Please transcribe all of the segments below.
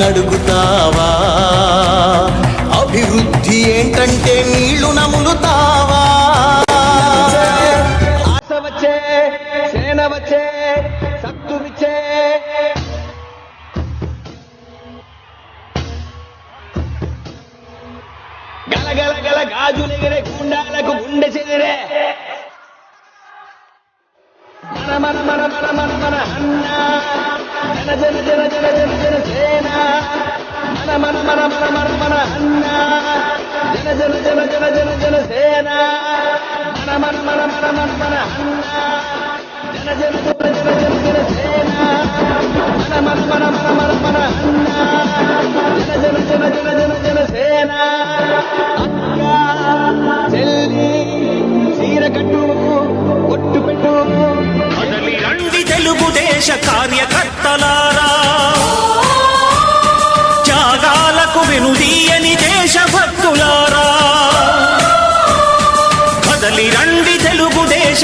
నడుగుతావా? అభివృద్ధి ఏంటంటే నీళ్ళు నములుతావా? ఆశ వచ్చే సేన వచ్చే గల గల గాజులెగిరే గుండాలకు గుండె చెదిరే. మన మన మన మన మన మన అన్న. జన జన జన జన జన జన మన మన అన్న జన జన జన జన జన జన సేన మన మన మన అన్న జన జన జన జన జన జన సేన మన అన్న జన జన జన జన జన జన సేన అక్క చెల్లి చీర కట్టు ఒట్టు పెట్టు రండి తెలుగుదేశ కార్యకర్తలా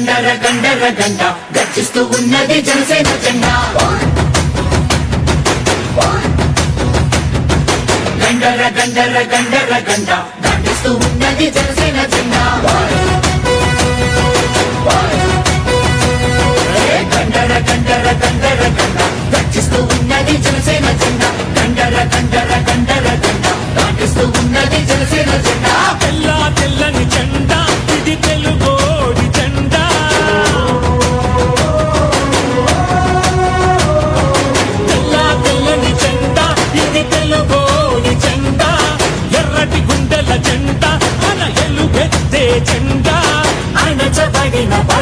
గండర గండర గండర గండ. గర్జిస్తూ ఉన్నది జనసేన జెండా. గండర గండర గండర గండ. దాటిస్తూ ఉన్నది జనసేన జెండా.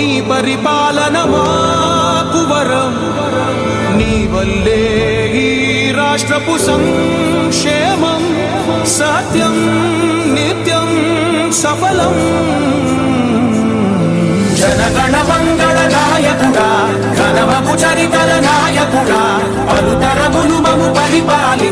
నీ పరిపాలన మాకు వరం. నీ వల్లే ఈ రాష్ట్రపు సంక్షేమం సత్యం నిత్యం సఫలం. జనగణ మంగళ నాయకుడా ఘనమపు చరితల నాయకుడా పలుతరములు మము పరిపాలి